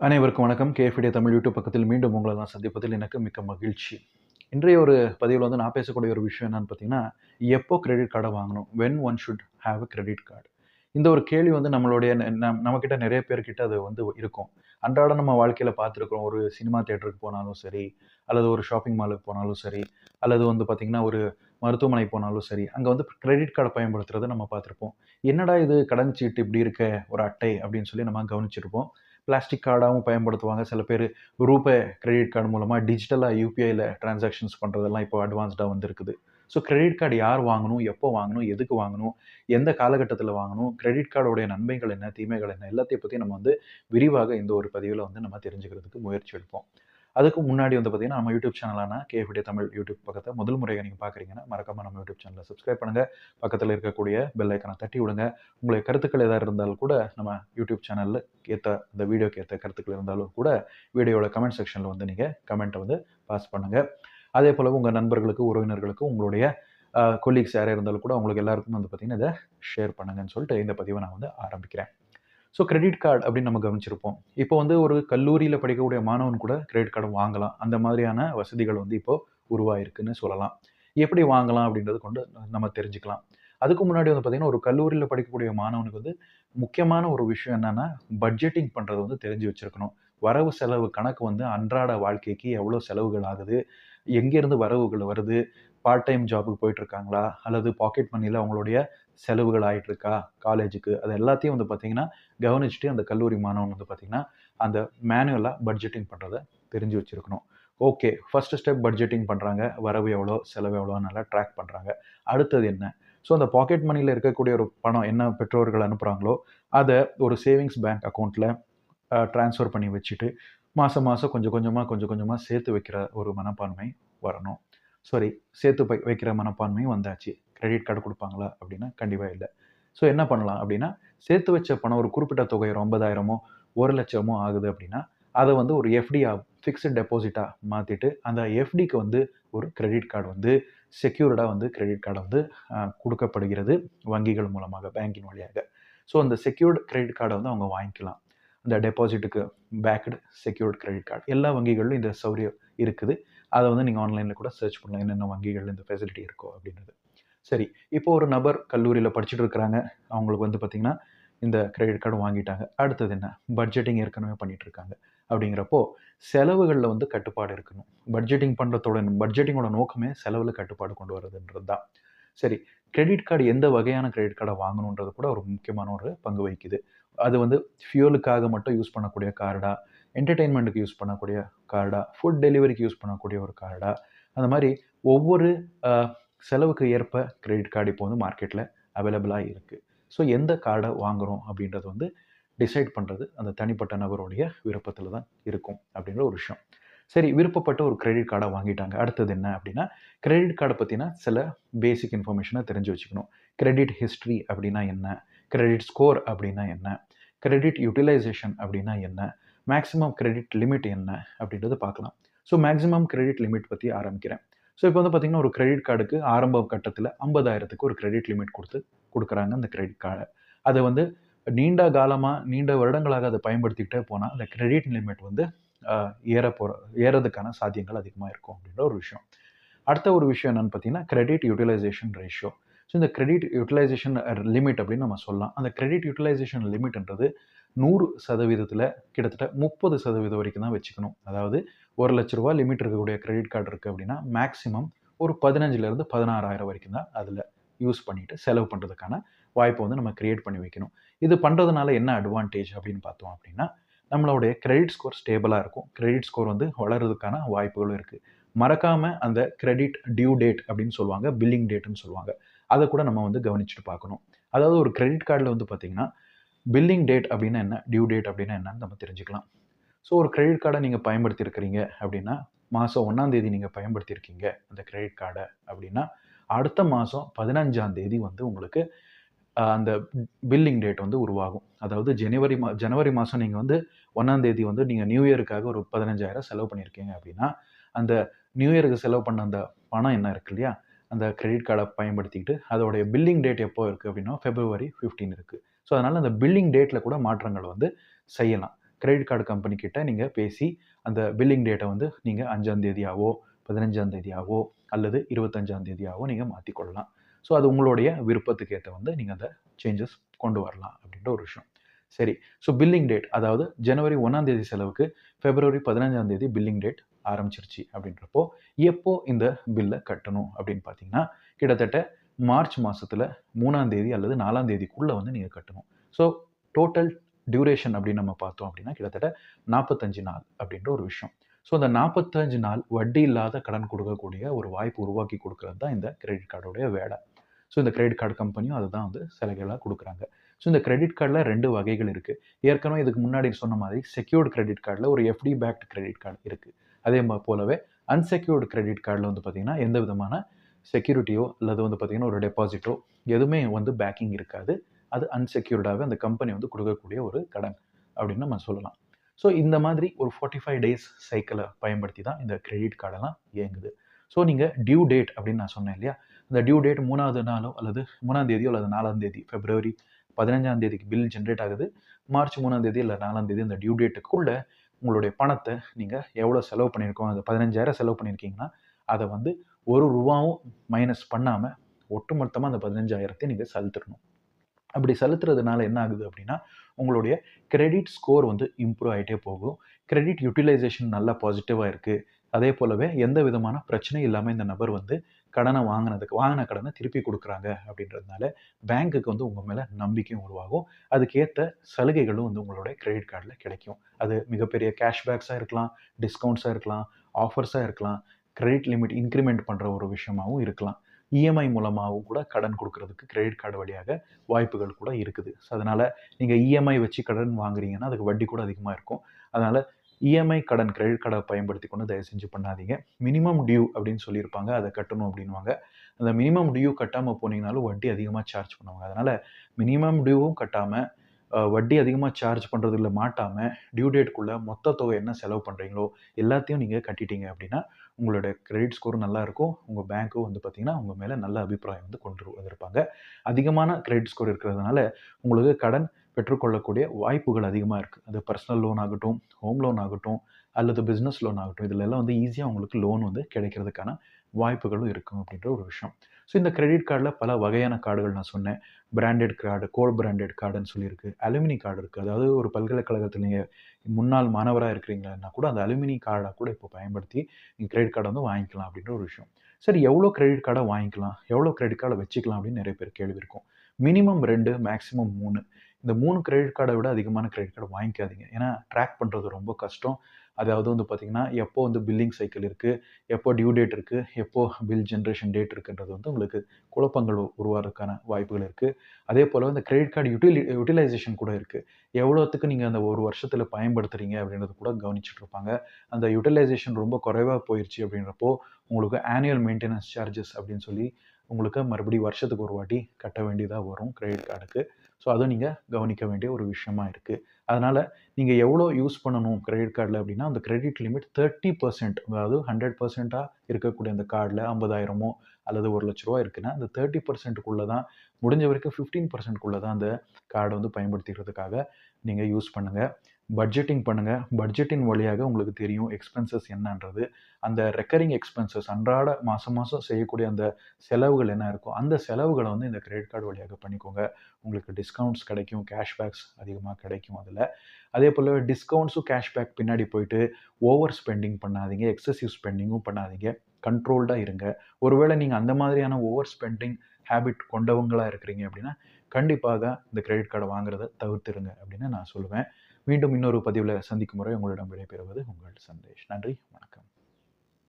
அனைவருக்கும் வணக்கம். KFT Tamil YouTube பக்கத்தில் மீண்டும் உங்களை நான் சந்திப்பதில் எனக்கு மிக்க மகிழ்ச்சி. இன்றைய ஒரு பதிவில் வந்து நான் பேசக்கூடிய ஒரு விஷயம் என்னன்னு பார்த்தீங்கன்னா எப்போ கிரெடிட் கார்டை வாங்கணும்? When one should have a credit card இந்த ஒரு கேள்வி வந்து நம்மளுடைய நம் நம்மக்கிட்ட நிறைய பேர்கிட்ட அது வந்து இருக்கும். அன்றாட நம்ம வாழ்க்கையில் பார்த்துருக்கோம் ஒரு சினிமா தேட்டருக்கு போனாலும் சரி அல்லது ஒரு ஷாப்பிங் மாலுக்கு போனாலும் சரி அல்லது வந்து பார்த்திங்கன்னா ஒரு மருத்துவமனை போனாலும் சரி அங்கே வந்து கிரெடிட் கார்டை பயன்படுத்துறதை நம்ம பார்த்துருப்போம். என்னடா இது கடன் சீட்டு இப்படி இருக்க ஒரு அட்டை அப்படின்னு சொல்லி நம்ம கவனிச்சிருப்போம். பிளாஸ்டிக் கார்டாகவும் பயன்படுத்துவாங்க. சில பேர் ரூபே கிரெடிட் கார்டு மூலமாக டிஜிட்டலாக யூபிஐயில் டிரான்சாக்ஷன்ஸ் பண்ணுறதெல்லாம் இப்போ அட்வான்ஸ்டாக வந்திருக்குது. ஸோ கிரெடிட் கார்டு யார் வாங்கணும்? எப்போ வாங்கணும்? எதுக்கு வாங்கணும்? எந்த காலகட்டத்தில் வாங்கணும்? கிரெடிட் கார்டோடைய நன்மைகள் என்ன? தீமைகள் என்ன? எல்லாத்தையும் பற்றி நம்ம வந்து விரிவாக இந்த ஒரு பதிவில் வந்து நம்ம தெரிஞ்சுக்கிறதுக்கு முயற்சி எடுப்போம். அதுக்கு முன்னாடி வந்து பார்த்தீங்கன்னா நம்ம யூடியூப் சேனலான கேஎஃப்டி தமிழ் யூடியூப் பக்கத்தை முதல் முறையாக நீங்கள் பார்க்குறீங்கன்னா மறக்காமல் நம்ம யூடியூப் சேனலை சப்ஸ்கிரைப் பண்ணுங்கள் பக்கத்தில் இருக்கக்கூடிய பெல் ஐக்கனை தட்டி விடுங்க. உங்களுடைய கருத்துக்கள் எதாவது இருந்தாலும் கூட நம்ம யூடியூப் சேனலில் ஏற்ற இந்த வீடியோக்கு ஏற்ற கருத்துக்கள் இருந்தாலும் கூட வீடியோட கமெண்ட் செக்ஷனில் வந்து நீங்கள் கமெண்ட்டை வந்து பாஸ் பண்ணுங்கள் அதே போல் உங்கள் நண்பர்களுக்கு உறவினர்களுக்கு உங்களுடைய கொலீக்ஸ் யாராக இருந்தாலும் கூட உங்களுக்கு எல்லாருக்கும் வந்து பார்த்திங்கன்னா இதை ஷேர் பண்ணுங்கன்னு சொல்லிட்டு இந்த பதிவை நான் வந்து ஆரம்பிக்கிறேன். ஸோ கிரெடிட் கார்டு அப்படின்னு நம்ம கவனிச்சிருப்போம். இப்போ வந்து ஒரு கல்லூரியில் படிக்கக்கூடிய மாணவன் கூட கிரெடிட் கார்டு வாங்கலாம். அந்த மாதிரியான வசதிகள் வந்து இப்போ உருவாயிருக்குன்னு சொல்லலாம். எப்படி வாங்கலாம் அப்படின்றது கொண்டு நம்ம தெரிஞ்சுக்கலாம். அதுக்கு முன்னாடி வந்து பார்த்திங்கன்னா ஒரு கல்லூரியில் படிக்கக்கூடிய மாணவனுக்கு வந்து முக்கியமான ஒரு விஷயம் என்னென்னா பட்ஜெட்டிங் பண்ணுறது வந்து தெரிஞ்சு வச்சுருக்கணும். வரவு செலவு கணக்கு வந்து அன்றாட வாழ்க்கைக்கு எவ்வளோ செலவுகள் ஆகுது? எங்கேருந்து வரவுகள் வருது? பார்ட் டைம் ஜாபுக்கு போயிட்டுருக்காங்களா அல்லது பாக்கெட் மணியில் அவங்களுடைய செலவுகள் ஆகிட்டுருக்கா காலேஜுக்கு. அது எல்லாத்தையும் வந்து பார்த்திங்கன்னா கவனிச்சுட்டு அந்த கல்லூரி மாணவன் வந்து பார்த்திங்கன்னா அந்த மேனுவலாக பட்ஜெட்டிங் பண்ணுறதை தெரிஞ்சு வச்சுருக்கணும். ஓகே ஃபஸ்ட்டு ஸ்டெப் பட்ஜெட்டிங் பண்ணுறாங்க வரவு எவ்வளோ செலவு எவ்வளோ நல்லா ட்ராக் பண்ணுறாங்க அடுத்தது என்ன? ஸோ அந்த பாக்கெட் மணியில் இருக்கக்கூடிய ஒரு பணம் என்ன பெற்றோர்கள் அனுப்புகிறாங்களோ அதை ஒரு சேவிங்ஸ் பேங்க் அக்கௌண்ட்டில் ட்ரான்ஸ்ஃபர் பண்ணி வச்சுட்டு மாதம் மாதம் கொஞ்சம் கொஞ்சமாக கொஞ்சம் கொஞ்சமாக சேர்த்து வைக்கிற ஒரு மனப்பான்மை வரணும். சாரி சேர்த்து வைக்கிற மனப்பான்மையும் வந்தாச்சு. கிரெடிட் கார்டு கொடுப்பாங்களா அப்படின்னா கண்டிப்பாக இல்லை. ஸோ என்ன பண்ணலாம் அப்படின்னா சேர்த்து வச்ச பணம் ஒரு குறிப்பிட்ட தொகை ஒரு ஐம்பதாயிரமோ ஒரு லட்சமோ ஆகுது அப்படின்னா அதை வந்து ஒரு எஃப்டியாக ஃபிக்ஸ்டு டெபாசிட்டாக மாற்றிட்டு அந்த எஃப்டிக்கு வந்து ஒரு கிரெடிட் கார்டு வந்து செக்யூர்டாக வந்து கிரெடிட் கார்டு வந்து கொடுக்கப்படுகிறது வங்கிகள் மூலமாக பேங்கின் வழியாக. ஸோ அந்த செக்யூர்டு கிரெடிட் கார்டை வந்து அவங்க வாங்கிக்கலாம். அந்த டெபாசிட்டுக்கு பேக்டு செக்யூர்ட் கிரெடிட் கார்டு எல்லா வங்கிகளிலும் இந்த சௌரியம் இருக்குது. அதை வந்து நீங்கள் ஆன்லைனில் கூட சர்ச் பண்ணலாம். என்னென்ன வங்கிகள் இந்த ஃபெசிலிட்டி இருக்கோ அப்படின்றது. சரி இப்போ ஒரு நபர் கல்லூரியில் படிச்சுட்டு இருக்கிறாங்க அவங்களுக்கு வந்து பார்த்திங்கன்னா இந்த கிரெடிட் கார்டு வாங்கிட்டாங்க. அடுத்தது என்ன? பட்ஜெட்டிங் ஏற்கனவே பண்ணிகிட்ருக்காங்க இருக்காங்க அப்படிங்கிறப்போ செலவுகளில் வந்து கட்டுப்பாடு இருக்கணும். பட்ஜெட்டிங் பண்ணுறதோட பட்ஜெட்டிங்கோட நோக்கமே செலவில் கட்டுப்பாடு கொண்டு வரதுன்றது தான். சரி கிரெடிட் கார்டு எந்த வகையான கிரெடிட் கார்டை வாங்கணுன்றது கூட ஒரு முக்கியமான ஒரு பங்கு வகிக்குது. அது வந்து ஃபியூலுக்காக மட்டும் யூஸ் பண்ணக்கூடிய கார்டா என்டர்டெயின்மெண்ட்டுக்கு யூஸ் பண்ணக்கூடிய கார்டா ஃபுட் டெலிவரிக்கு யூஸ் பண்ணக்கூடிய ஒரு கார்டா அந்த மாதிரி ஒவ்வொரு செலவுக்கு ஏற்ப கிரெடிட் கார்டு இப்போ வந்து மார்க்கெட்டில் அவைலபிளாக இருக்குது ஸோ எந்த கார்டை வாங்குறோம் அப்படின்றது வந்து டிசைட் பண்ணுறது அந்த தனிப்பட்ட நபருடைய விருப்பத்தில் தான் இருக்கும் அப்படின்ற ஒரு விஷயம். சரி விருப்பப்பட்ட ஒரு கிரெடிட் கார்டை வாங்கிட்டாங்க. அடுத்தது என்ன அப்படின்னா கிரெடிட் கார்டை பற்றினா சில பேசிக் இன்ஃபர்மேஷனை தெரிஞ்சு வச்சுக்கணும். கிரெடிட் ஹிஸ்ட்ரி அப்படின்னா என்ன? கிரெடிட் ஸ்கோர் அப்படின்னா என்ன? கிரெடிட் யூட்டிலைசேஷன் அப்படின்னா என்ன? மேக்ஸிமம் கிரெடிட் லிமிட் என்ன அப்படின்றத பார்க்கலாம். ஸோ மேக்ஸிமம் கிரெடிட் லிமிட் பற்றி ஆரம்பிக்கிறேன். ஸோ இப்போ வந்து பார்த்திங்கன்னா ஒரு கிரெடிட் கார்டுக்கு ஆரம்ப கட்டத்தில் ஐம்பதாயிரத்துக்கு ஒரு கிரெடிட் லிமிட் கொடுத்து கொடுக்குறாங்க அந்த கிரெடிட் கார்டை அதை வந்து நீண்ட காலமாக நீண்ட வருடங்களாக அதை பயன்படுத்திக்கிட்டே போனால் அந்த கிரெடிட் லிமிட் வந்து ஏற போகிற ஏறதுக்கான சாத்தியங்கள் அதிகமாக இருக்கும் அப்படின்ற ஒரு விஷயம். அடுத்த ஒரு விஷயம் என்னென்னு பார்த்தீங்கன்னா கிரெடிட் யூட்டிலைசேஷன் ரேஷியோ ஸோ இந்த கிரெடிட் யூட்டிலைசேஷன் லிமிட் அப்படின்னு நம்ம சொல்லலாம். அந்த கிரெடிட் யூட்டிலைசேஷன் லிமிட்ன்றது நூறு சதவீதத்தில் கிட்டத்தட்ட முப்பது சதவீதம் வரைக்கும் தான் வச்சுக்கணும். அதாவது ஒரு லட்ச ரூபா லிமிட் இருக்கக்கூடிய கிரெடிட் கார்டு இருக்குது அப்படின்னா மேக்ஸிமம் ஒரு பதினஞ்சுலேருந்து பதினாறாயிரம் வரைக்கும் தான் அதில் யூஸ் பண்ணிட்டு செலவு பண்ணுறதுக்கான வாய்ப்பை வந்து நம்ம கிரியேட் பண்ணி வைக்கணும். இது பண்ணுறதுனால என்ன அட்வான்டேஜ் அப்படின்னு பார்த்தோம் அப்படின்னா நம்மளுடைய கிரெடிட் ஸ்கோர் ஸ்டேபிளாக இருக்கும். கிரெடிட் ஸ்கோர் வந்து வளர்றதுக்கான வாய்ப்புகளும் இருக்குது மறக்காமல் அந்த கிரெடிட் டியூ டேட் அப்படின்னு சொல்லுவாங்க பில்லிங் டேட்டுன்னு சொல்லுவாங்க. அதை கூட நம்ம வந்து கவனிச்சுட்டு பார்க்கணும். அதாவது ஒரு கிரெடிட் கார்டில் வந்து பார்த்திங்கன்னா பில்லிங் டேட் அப்படின்னா என்ன டியூ டேட் அப்படின்னா என்னன்னு நம்ம தெரிஞ்சுக்கலாம். ஸோ ஒரு கிரெடிட் கார்டை நீங்கள் பயன்படுத்தியிருக்கிறீங்க அப்படின்னா மாதம் ஒன்றாந்தேதி நீங்கள் பயன்படுத்தியிருக்கீங்க அந்த கிரெடிட் கார்டை அப்படின்னா அடுத்த மாதம் பதினஞ்சாம் தேதி வந்து உங்களுக்கு அந்த பில்லிங் டேட் வந்து உருவாகும். அதாவது ஜனவரி மா ஜனவரி மாதம் நீங்கள் வந்து ஒன்றாந்தேதி வந்து நீங்கள் நியூ இயருக்காக ஒரு பதினஞ்சாயிரம் செலவு பண்ணியிருக்கீங்க அப்படின்னா அந்த நியூ இயருக்கு செலவு பண்ண அந்த பணம் என்ன இருக்கு இல்லையா? அந்த கிரெடிட் கார்டை பயன்படுத்திக்கிட்டு அதோடைய பில்லிங் டேட் எப்போ இருக்குது அப்படின்னா ஃபெப்ரவரி 15 இருக்குது ஸோ அதனால் அந்த பில்லிங் டேட்டில் கூட மாற்றங்கள் வந்து செய்யலாம். கிரெடிட் கார்டு கம்பெனி கிட்ட நீங்கள் பேசி அந்த பில்லிங் டேட்டை வந்து நீங்கள் அஞ்சாம் தேதியாவோ பதினஞ்சாம் தேதியாவோ அல்லது இருபத்தஞ்சாம் தேதியாவோ நீங்கள் மாற்றிக்கொள்ளலாம் ஸோ அது உங்களுடைய விருப்பத்துக்கு ஏற்ற வந்து நீங்கள் அந்த சேஞ்சஸ் கொண்டு வரலாம் அப்படின்ற ஒரு விஷயம். சரி ஸோ பில்லிங் டேட் அதாவது ஜனவரி ஒன்றாம் தேதி செலவுக்கு பிப்ரவரி பதினஞ்சாம் தேதி பில்லிங் டேட் ஆரம்பிச்சிருச்சு அப்படின்றப்போ எப்போ இந்த பில்லை கட்டணும் அப்படின்னு பார்த்தீங்கன்னா கிட்டத்தட்ட மார்ச் மாதத்தில் மூணாம் தேதி அல்லது நாலாம் தேதிக்குள்ளே வந்து நீங்கள் கட்டணும். ஸோ டோட்டல் டியூரேஷன் அப்படின்னு நம்ம பார்த்தோம் அப்படின்னா கிட்டத்தட்ட நாற்பத்தஞ்சு நாள் அப்படின்ற ஒரு விஷயம். ஸோ அந்த நாற்பத்தஞ்சு நாள் வட்டி இல்லாத கடன் கொடுக்கக்கூடிய ஒரு வாய்ப்பு உருவாக்கி கொடுக்கறது தான் இந்த கிரெடிட் கார்டோடைய வேலை. ஸோ இந்த கிரெடிட் கார்டு கம்பெனியும் அதுதான் வந்து சலுகைகளாக கொடுக்குறாங்க. ஸோ இந்த கிரெடிட் கார்டில் ரெண்டு வகைகள் இருக்குது ஏற்கனவே இதுக்கு முன்னாடி சொன்ன மாதிரி செக்யூர்டு கிரெடிட் கார்டில் ஒரு எஃப்டி பேக்ட் கிரெடிட் கார்டு இருக்குது அதே போலவே அன்செக்யூர்டு கிரெடிட் கார்டில் வந்து பார்த்திங்கன்னா எந்த விதமான செக்யூரிட்டியோ அல்லது வந்து பார்த்திங்கன்னா ஒரு டெபாசிட்டோ எதுவுமே வந்து பேக்கிங் இருக்காது. அது அன்செக்யூர்டாகவே அந்த கம்பெனி வந்து கொடுக்கக்கூடிய ஒரு கடன் அப்படின்னு நம்ம சொல்லலாம். ஸோ இந்த மாதிரி ஒரு ஃபார்ட்டி ஃபைவ் டேஸ் சைக்கிளை பயன்படுத்தி தான் இந்த கிரெடிட் கார்டெல்லாம் இயங்குது. ஸோ நீங்கள் டியூ டேட் அப்படின்னு நான் சொன்னேன் இல்லையா? அந்த டியூ டேட் மூணாவது நாளோ அல்லது மூணாம் தேதியோ அல்லது நாலாம் தேதி பிப்ரவரி பதினஞ்சாம் தேதிக்கு பில் ஜென்ரேட் ஆகுது. மார்ச் மூணாம் தேதி இல்லை நாலாம் தேதி அந்த டியூ டேட்டுக்குள்ளே உங்களுடைய பணத்தை நீங்கள் எவ்வளோ செலவு பண்ணியிருக்கோம் அந்த பதினஞ்சாயிரம் செலவு பண்ணியிருக்கீங்கன்னா அதை வந்து ஒரு ரூபாவும் மைனஸ் பண்ணாமல் ஒட்டுமொத்தமாக அந்த பதினஞ்சாயிரத்தை நீங்கள் செலுத்திடணும் அப்படி செலுத்துறதுனால என்ன ஆகுது அப்படின்னா உங்களுடைய கிரெடிட் ஸ்கோர் வந்து இம்ப்ரூவ் ஆகிட்டே போகும். கிரெடிட் யூட்டிலைசேஷன் நல்லா பாசிட்டிவாக இருக்குது அதே போலவே எந்த விதமான பிரச்சனையும் இல்லாமல் இந்த நபர் வந்து கடனை வாங்கினதுக்கு வாங்கின கடனை திருப்பி கொடுக்குறாங்க அப்படின்றதுனால பேங்க்குக்கு வந்து உங்கள் மேலே நம்பிக்கையும் உருவாகும். அதுக்கேற்ற சலுகைகளும் வந்து உங்களுடைய கிரெடிட் கார்டில் கிடைக்கும். அது மிகப்பெரிய கேஷ்பேக்ஸாக இருக்கலாம் டிஸ்கவுண்ட்ஸாக இருக்கலாம் ஆஃபர்ஸாக இருக்கலாம் கிரெடிட் லிமிட் இன்க்ரிமெண்ட் பண்ணுற ஒரு விஷயமாகவும் இருக்கலாம். இஎம்ஐ மூலமாகவும் கூட கடன் கொடுக்கறதுக்கு கிரெடிட் கார்டு வழியாக வாய்ப்புகள் கூட இருக்குது. ஸோ அதனால் நீங்கள் இஎம்ஐ வச்சு கடன் வாங்குறீங்கன்னா அதுக்கு வட்டி கூட அதிகமாக இருக்கும். அதனால் இஎம்ஐ கடன் கிரெடிட் கார்டை பயன்படுத்தி கொண்டு தயவு செஞ்சு பண்ணாதீங்க. மினிமம் டியூ அப்படின்னு சொல்லியிருப்பாங்க அதை கட்டணும் அப்படின்வாங்க அந்த மினிமம் டியூ கட்டாமல் போனீங்கனாலும் வட்டி அதிகமாக சார்ஜ் பண்ணுவாங்க. அதனால் மினிமம் டியூவும் கட்டாமல் வட்டி அதிகமாக சார்ஜ் பண்ணுறதுல மாட்டாமல் டியூ டேட்டுக்குள்ளே மொத்த தொகை என்ன செலவு பண்ணுறீங்களோ எல்லாத்தையும் நீங்கள் கட்டிட்டீங்க அப்படின்னா உங்களோட கிரெடிட் ஸ்கோர் நல்லாயிருக்கும் உங்கள் பேங்க்கும் வந்து பார்த்திங்கன்னா உங்கள் மேலே நல்ல அபிப்பிராயம் வந்து கொண்டு வந்திருப்பாங்க. அதிகமான கிரெடிட் ஸ்கோர் இருக்கிறதுனால உங்களுக்கு கடன் பெற்றுக்கொள்ளக்கூடிய வாய்ப்புகள் அதிகமாக இருக்குது அது பர்சனல் லோன் ஆகட்டும் ஹோம் லோன் ஆகட்டும் அல்லது பிஸ்னஸ் லோன் ஆகட்டும் இதில் எல்லாம் வந்து ஈஸியாக உங்களுக்கு லோன் வந்து கிடைக்கிறதுக்கான வாய்ப்புகளும் இருக்கும் அப்படின்ற ஒரு விஷயம். ஸோ இந்த கிரெடிட் கார்டில் பல வகையான கார்டுகள் நான் சொன்னேன். பிராண்டட் கார்டு கோல் பிராண்டட் கார்டுன்னு சொல்லியிருக்கு. அலுமினி கார்டு இருக்குது அதாவது ஒரு பல்கலைக்கழகத்தில் நீங்கள் முன்னாள் மாணவராக இருக்கிறீங்கன்னா கூட அந்த அலுமினி கார்டை கூட இப்போ பயன்படுத்தி நீங்கள் கிரெடிட் கார்டை வந்து வாங்கிக்கலாம் அப்படின்ற ஒரு விஷயம். சரி எவ்வளோ கிரெடிட் கார்டை வாங்கிக்கலாம்? எவ்வளோ கிரெடிட் கார்டை வச்சுக்கலாம் அப்படின்னு நிறைய பேர் கேள்வி இருக்கும். மினிமம் ரெண்டு மேக்ஸிமம் மூணு. இந்த மூணு கிரெடிட் கார்டை விட அதிகமான கிரெடிட் கார்டு வாங்கிக்காதீங்க. ஏன்னா ட்ராக் பண்ணுறது ரொம்ப கஷ்டம். அதாவது வந்து பார்த்திங்கன்னா எப்போ வந்து பில்லிங் சைக்கிள் இருக்குது எப்போ டியூ டேட் இருக்குது எப்போ பில் ஜென்ரேஷன் டேட் இருக்குன்றது வந்து உங்களுக்கு குழப்பங்கள் உருவாகிறதுக்கான வாய்ப்புகள் இருக்குது அதே போல் இந்த கிரெடிட் கார்டு யூட்டிலி யூட்டிலைசேஷன் கூட இருக்குது எவ்வளோத்துக்கு நீங்கள் அந்த ஒரு வருஷத்தில் பயன்படுத்துகிறீங்க அப்படின்றது கூட கவனிச்சுட்டு இருப்பாங்க. அந்த யூட்டிலைசேஷன் ரொம்ப குறைவாக போயிடுச்சு அப்படின்றப்போ உங்களுக்கு ஆனுவல் மெயின்டெனன்ஸ் சார்ஜஸ் அப்படின்னு சொல்லி உங்களுக்கு மறுபடியும் வருஷத்துக்கு ஒரு வாட்டி கட்ட வேண்டியதாக வரும் கிரெடிட் கார்டுக்கு ஸோ அதுவும் நீங்கள் கவனிக்க வேண்டிய ஒரு விஷயமா இருக்குது அதனால் நீங்கள் எவ்வளோ யூஸ் பண்ணணும் கிரெடிட் கார்டில் அப்படின்னா அந்த கிரெடிட் லிமிட் தேர்ட்டி பர்சன்ட் அதாவது ஹண்ட்ரட் பர்சண்ட்டாக இருக்கக்கூடிய அந்த கார்டில் ஐம்பதாயிரமோ அல்லது ஒரு லட்ச ரூபா இருக்குன்னா அந்த தேர்ட்டி பர்சன்ட்டுக்குள்ளே தான் முடிஞ்ச வரைக்கும் ஃபிஃப்டீன் பர்சன்ட்குள்ளே தான் அந்த கார்டை வந்து பயன்படுத்திக்கிறதுக்காக நீங்கள் யூஸ் பண்ணுங்கள் பட்ஜெட்டிங் பண்ணுங்கள் பட்ஜெட்டின் வழியாக உங்களுக்கு தெரியும் எக்ஸ்பென்சஸ் என்னன்றது. அந்த ரெக்கரிங் எக்ஸ்பென்சஸ் அன்றாட மாதம் மாதம் செய்யக்கூடிய அந்த செலவுகள் என்ன இருக்கோ அந்த செலவுகளை வந்து இந்த கிரெடிட் கார்டு வழியாக பண்ணிக்கோங்க. உங்களுக்கு டிஸ்கவுண்ட்ஸ் கிடைக்கும் கேஷ்பேக்ஸ் அதிகமாக கிடைக்கும் அதில். அதே போல் டிஸ்கவுண்ட்ஸும் கேஷ்பேக் பின்னாடி போயிட்டு ஓவர் ஸ்பெண்டிங் பண்ணாதீங்க எக்ஸசிவ் ஸ்பெண்டிங்கும் பண்ணாதீங்க. கண்ட்ரோல்டாக இருங்க. ஒருவேளை நீங்கள் அந்த மாதிரியான ஓவர் ஸ்பெண்டிங் ஹேபிட் கொண்டவங்களாக இருக்கிறீங்க அப்படின்னா கண்டிப்பாக இந்த கிரெடிட் கார்டை வாங்குறத தவிர்த்துருங்க அப்படின்னு நான் சொல்லுவேன். மீண்டும் இன்னொரு பதிவில் சந்திக்கும் முறை உங்களிடம் விடைபெறுவது உங்கள் சந்தேஷ். நன்றி வணக்கம்.